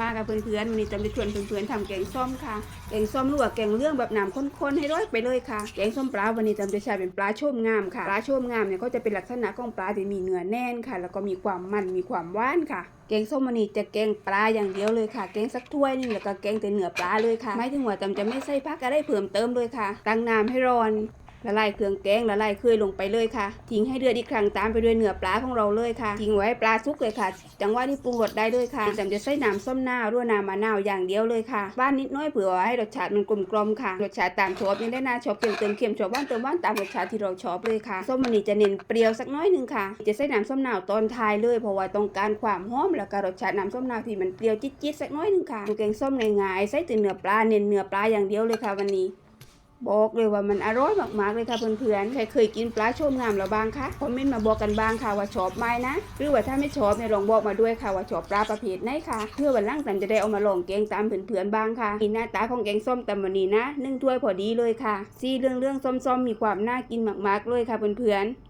มากับเพื่อนๆวันนี้จะไปชวนเพื่อนๆทำแกงส้มค่ะ แกงส้มลวกแกงเรื่องแบบน้ำข้นๆให้ร้อยไปเลยค่ะ แกงส้มปลาวันนี้จำจะใช้เป็นปลาโชมงามค่ะ ปลาโชมงามเนี่ยก็จะเป็นลักษณะของปลาที่มีเนื้อแน่นค่ะ แล้วก็มีความมันมีความหวานค่ะแกงส้มวันนี้จะแกงปลาอย่างเดียวเลยค่ะ แกงสักถ้วยนึงแล้วก็แกงแต่เนื้อปลาเลยค่ะ ไม่ถึงว่าจำจะไม่ใส่ผักอะไรเพิ่มเติมเลยค่ะ ตั้งน้ำให้ร้อน ละลายเครื่องแกงละลายเคยลงไปเลยค่ะ ทิ้งให้เดือดอีกครั้งตามไปด้วยเนื้อปลาของเราเลยค่ะ ทิ้งไว้ปลาสุกเลยค่ะ จังหวะที่ปรุงรสได้เลยค่ะจำจะใส่น้ำส้มน้าวด้วน้ำมะนาวอย่างเดียวเลยค่ะบ้านนิดน้อยเผื่อให้รสชาติมันกลมกลมค่ะ รสชาติตามชอบยังได้น่าชอบเค็มเติมเค็มชอบหว่านเติมหว่านตามรสชาติที่เราชอบเลยค่ะ ส้มมันนี่จะเน้นเปรี้ยวสักน้อยหนึงค่ะ จะใส่น้ำส้มนาวตอนท้ายเลยเพราะว่าต้องการความหอมแล้วก็รสชาติน้ำส้มนาวที่มันเปรี้ยวจี๊ดๆสักน้อยหนึงค่ะแกงส้มง่ายๆใส่แต่เนื้อปลาเน้นเนื้อปลาอย่างเดียวเลยค่ะวันนี้ บอกเลยว่ามันอร่อยมากๆเลยค่ะเพื่อนๆ ใครเคยกินปลาโชมงามแล้วบ้างคะ คอมเมนต์มาบอกกันบ้างค่ะว่าชอบไหมนะ หรือว่าถ้าไม่ชอบเนี่ยลองบอกมาด้วยค่ะว่าชอบปลาประเภทไหนค่ะ เพื่อวันล่างสันจะได้เอามาลองแกงตามเพื่อนๆบ้างค่ะหน้าตาของแกงส้มตำวันนี้นะนึ่งถ้วยพอดีเลยค่ะ ซีเรื่องเรื่องๆส้มๆมีความน่ากินมากๆเลยค่ะเพื่อนๆ